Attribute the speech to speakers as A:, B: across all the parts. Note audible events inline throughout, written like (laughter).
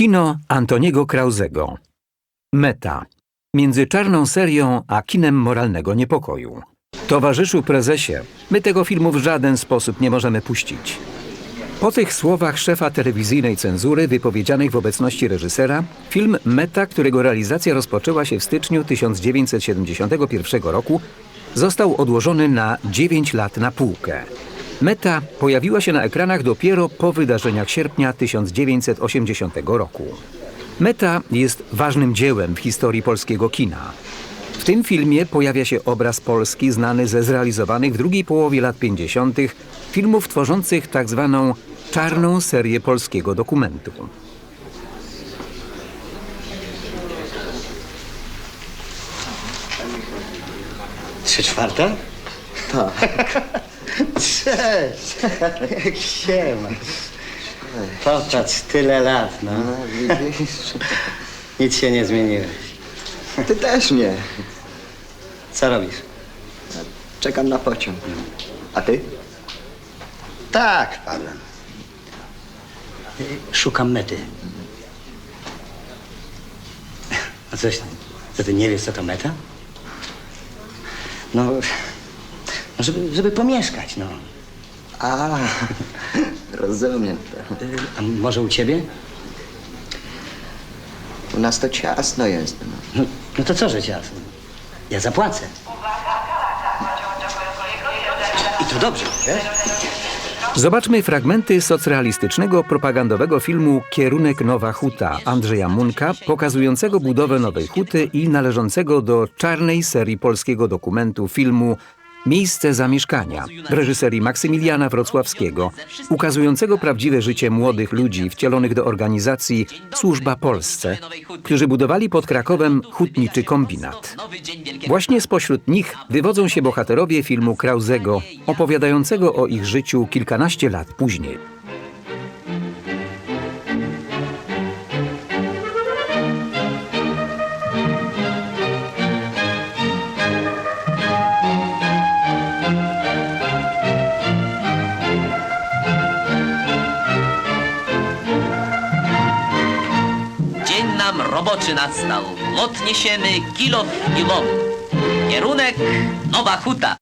A: Kino Antoniego Krauzego. Meta. Między czarną serią a kinem moralnego niepokoju. Towarzyszu prezesie, my tego filmu w żaden sposób nie możemy puścić. Po tych słowach szefa telewizyjnej cenzury wypowiedzianych w obecności reżysera, film Meta, którego realizacja rozpoczęła się w styczniu 1971 roku, został odłożony na 9 lat na półkę. Meta pojawiła się na ekranach dopiero po wydarzeniach sierpnia 1980 roku. Meta jest ważnym dziełem w historii polskiego kina. W tym filmie pojawia się obraz Polski znany ze zrealizowanych w drugiej połowie lat 50. filmów tworzących tak zwaną czarną serię polskiego dokumentu.
B: Trzy czwarte?
C: Tak. (laughs)
B: Cześć! Jak się ma. Popatrz, tyle lat, no.
C: No, widzisz?
B: Nic się nie zmieniłeś.
C: Ty też nie.
B: Co robisz?
C: Czekam na pociąg. A ty?
B: Tak, wpadłem. Szukam mety. A coś? Co ty nie wiesz, co to meta? No, no żeby, żeby pomieszkać, no.
C: A, (laughs) rozumiem.
B: Y, A może u ciebie?
C: U nas to ciasno jest. No.
B: No, no to co, że ciasno? Ja zapłacę. I to dobrze, wiesz?
A: Zobaczmy fragmenty socrealistycznego propagandowego filmu Kierunek Nowa Huta Andrzeja Munka, pokazującego budowę Nowej Huty i należącego do czarnej serii polskiego dokumentu filmu Miejsce zamieszkania reżyserii Maksymiliana Wrocławskiego, ukazującego prawdziwe życie młodych ludzi wcielonych do organizacji Służba Polsce, którzy budowali pod Krakowem hutniczy kombinat. Właśnie spośród nich wywodzą się bohaterowie filmu Krauzego, opowiadającego o ich życiu kilkanaście lat później.
D: Roboczy nastał. Lot niesiemy kilo w kilom. Kierunek Nowa Huta.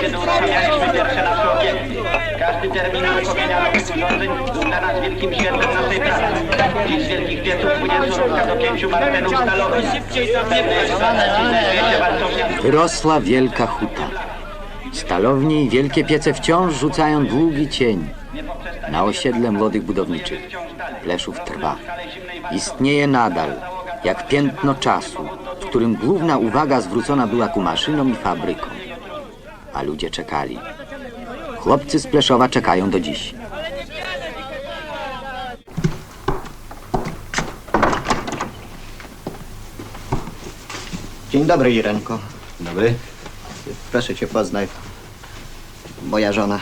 E: Kiedy uruchamialiśmy pierwsze nasze obiekty. Każdy termin nowych urządzeń był dla nas wielkim świętem naszej pracy. Dziś z wielkich płynie do pięciu martenów stalowych.
F: Wyrosła wielka huta. Stalownie i wielkie piece wciąż rzucają długi cień na osiedle młodych budowniczych. Pleszów trwa. Istnieje nadal, jak piętno czasu, w którym główna uwaga zwrócona była ku maszynom i fabrykom. A ludzie czekali. Chłopcy z Pleszowa czekają do dziś.
C: Dzień dobry, Irenko.
B: Dobry.
C: Proszę cię poznaj. Moja żona,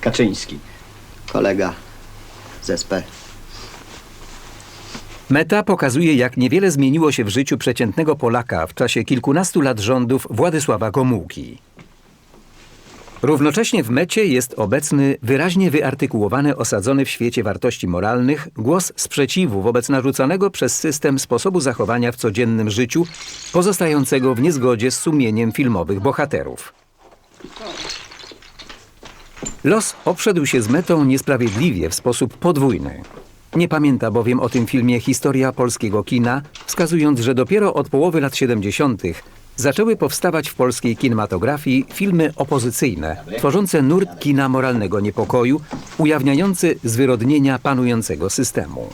B: Kaczyński.
C: kolega z SP.
A: Meta pokazuje, jak niewiele zmieniło się w życiu przeciętnego Polaka w czasie kilkunastu lat rządów Władysława Gomułki. Równocześnie w mecie jest obecny, wyraźnie wyartykułowany, osadzony w świecie wartości moralnych, głos sprzeciwu wobec narzucanego przez system sposobu zachowania w codziennym życiu, pozostającego w niezgodzie z sumieniem filmowych bohaterów. Los obszedł się z metą niesprawiedliwie w sposób podwójny. Nie pamięta bowiem o tym filmie historia polskiego kina, wskazując, że dopiero od połowy lat 70. zaczęły powstawać w polskiej kinematografii filmy opozycyjne, tworzące nurt kina moralnego niepokoju, ujawniający zwyrodnienia panującego systemu.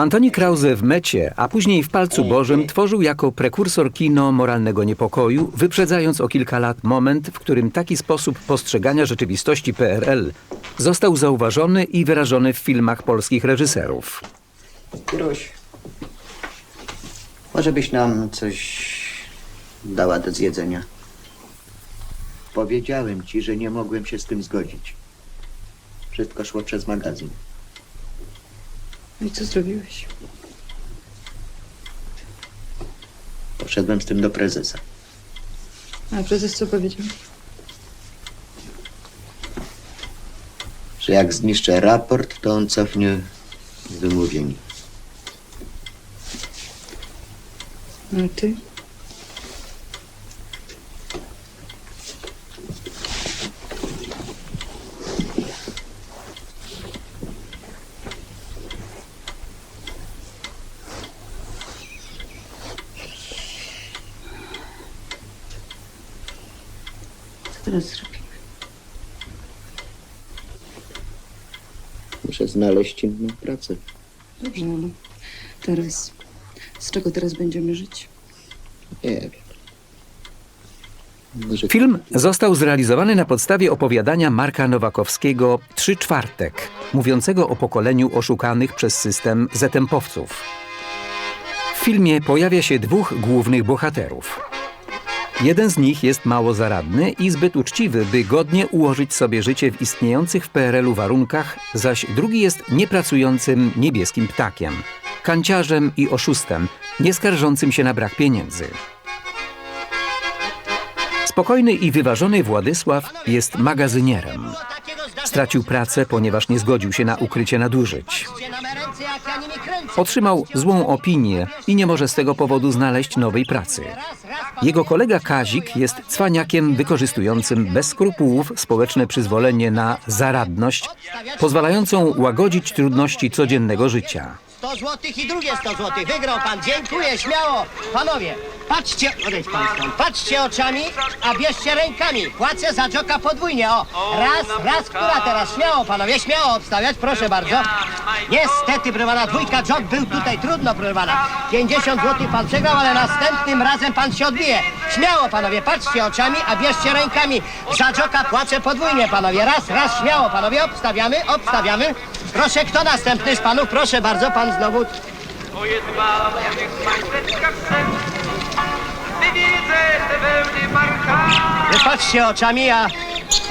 A: Antoni Krause w Mecie, a później w Palcu Bożym tworzył jako prekursor kino moralnego niepokoju, wyprzedzając o kilka lat moment, w którym taki sposób postrzegania rzeczywistości PRL został zauważony i wyrażony w filmach polskich reżyserów.
C: Kiruś, Może byś nam coś dała do zjedzenia? Powiedziałem ci, że nie mogłem się z tym zgodzić. Wszystko szło przez magazyn.
G: No i co zrobiłeś?
C: Poszedłem z tym do prezesa.
G: A prezes co powiedział?
C: Że jak zniszczę raport, to on cofnie wymówienie.
G: No ty? Teraz zrobimy?
C: Muszę znaleźć inną pracę.
G: Dobrze, ale teraz... Z czego teraz będziemy żyć?
C: Nie wiem. Może
A: Film został zrealizowany na podstawie opowiadania Marka Nowakowskiego Trzy czwartek, mówiącego o pokoleniu oszukanych przez system zetempowców. W filmie pojawia się dwóch głównych bohaterów. Jeden z nich jest mało zaradny i zbyt uczciwy, by godnie ułożyć sobie życie w istniejących w PRL-u warunkach, zaś drugi jest niepracującym niebieskim ptakiem, kanciarzem i oszustem, nie skarżącym się na brak pieniędzy. Spokojny i wyważony Władysław jest magazynierem. Stracił pracę, ponieważ nie zgodził się na ukrycie nadużyć. Otrzymał złą opinię i nie może z tego powodu znaleźć nowej pracy. Jego kolega Kazik jest cwaniakiem wykorzystującym bez skrupułów społeczne przyzwolenie na zaradność, pozwalającą łagodzić trudności codziennego życia.
H: 100 złotych i drugie 100 złotych. Wygrał pan. Dziękuję, śmiało. Panowie, patrzcie, odejdź pan stąd. Patrzcie oczami, a bierzcie rękami. Płacę za dżoka podwójnie. O, raz, raz, która teraz? Śmiało, panowie, śmiało obstawiać, proszę bardzo. Niestety, pana, dwójka dżok był tutaj, trudno, pana. 50 złotych pan przegrał, ale następnym razem pan się odbije. Śmiało, panowie, patrzcie oczami, a bierzcie rękami. Za dżoka płacę podwójnie, panowie. Raz, raz, śmiało, panowie, obstawiamy, obstawiamy. Proszę, kto następny z panów? Proszę bardzo, pan znowu.
I: To jest chce. Gdy widzę te we mnie barka.
H: Wy patrzcie oczami, a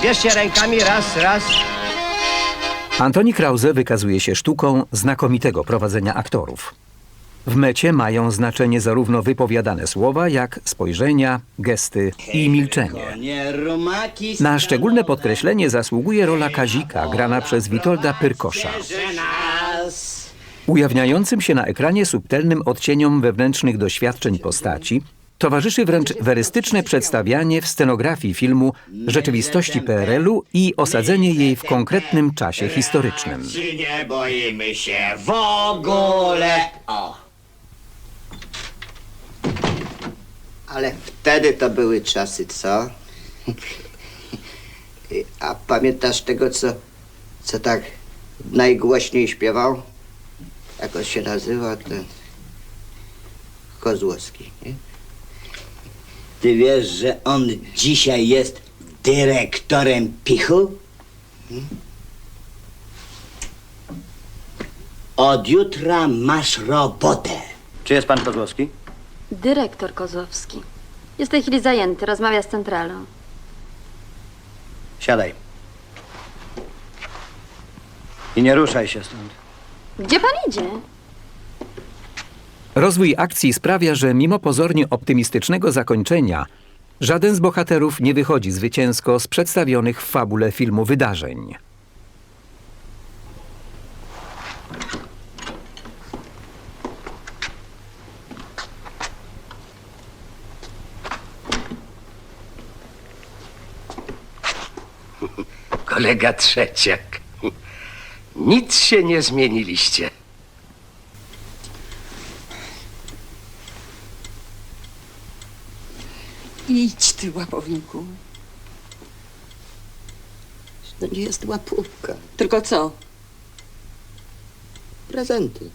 H: bierzcie rękami, raz, raz.
A: Antoni Krause wykazuje się sztuką znakomitego prowadzenia aktorów. W mecie mają znaczenie zarówno wypowiadane słowa, jak spojrzenia, gesty i milczenie. Na szczególne podkreślenie zasługuje rola Kazika, grana przez Witolda Pyrkosza. Ujawniającym się na ekranie subtelnym odcieniom wewnętrznych doświadczeń postaci, towarzyszy wręcz werystyczne przedstawianie w scenografii filmu rzeczywistości PRL-u i osadzenie jej w konkretnym czasie historycznym.
H: Czy nie boimy się w ogóle? O.
C: Ale wtedy to były czasy, co? A pamiętasz tego, co, co tak najgłośniej śpiewał? Jak on się nazywa? Ten Kozłowski, nie?
B: Ty wiesz, że on dzisiaj jest dyrektorem Pichu? Od jutra masz robotę.
C: Czy jest pan Kozłowski?
J: Dyrektor Kozłowski. Jest w tej chwili zajęty, rozmawia z centralą.
C: Siadaj. I nie ruszaj się stąd.
J: Gdzie pan idzie?
A: Rozwój akcji sprawia, że mimo pozornie optymistycznego zakończenia, żaden z bohaterów nie wychodzi zwycięsko z przedstawionych w fabule filmu wydarzeń.
K: Kolega Trzeciak. Nic się nie zmieniliście.
G: Idź ty, łapowniku.
C: To nie jest łapówka.
G: Tylko co?
C: Prezenty.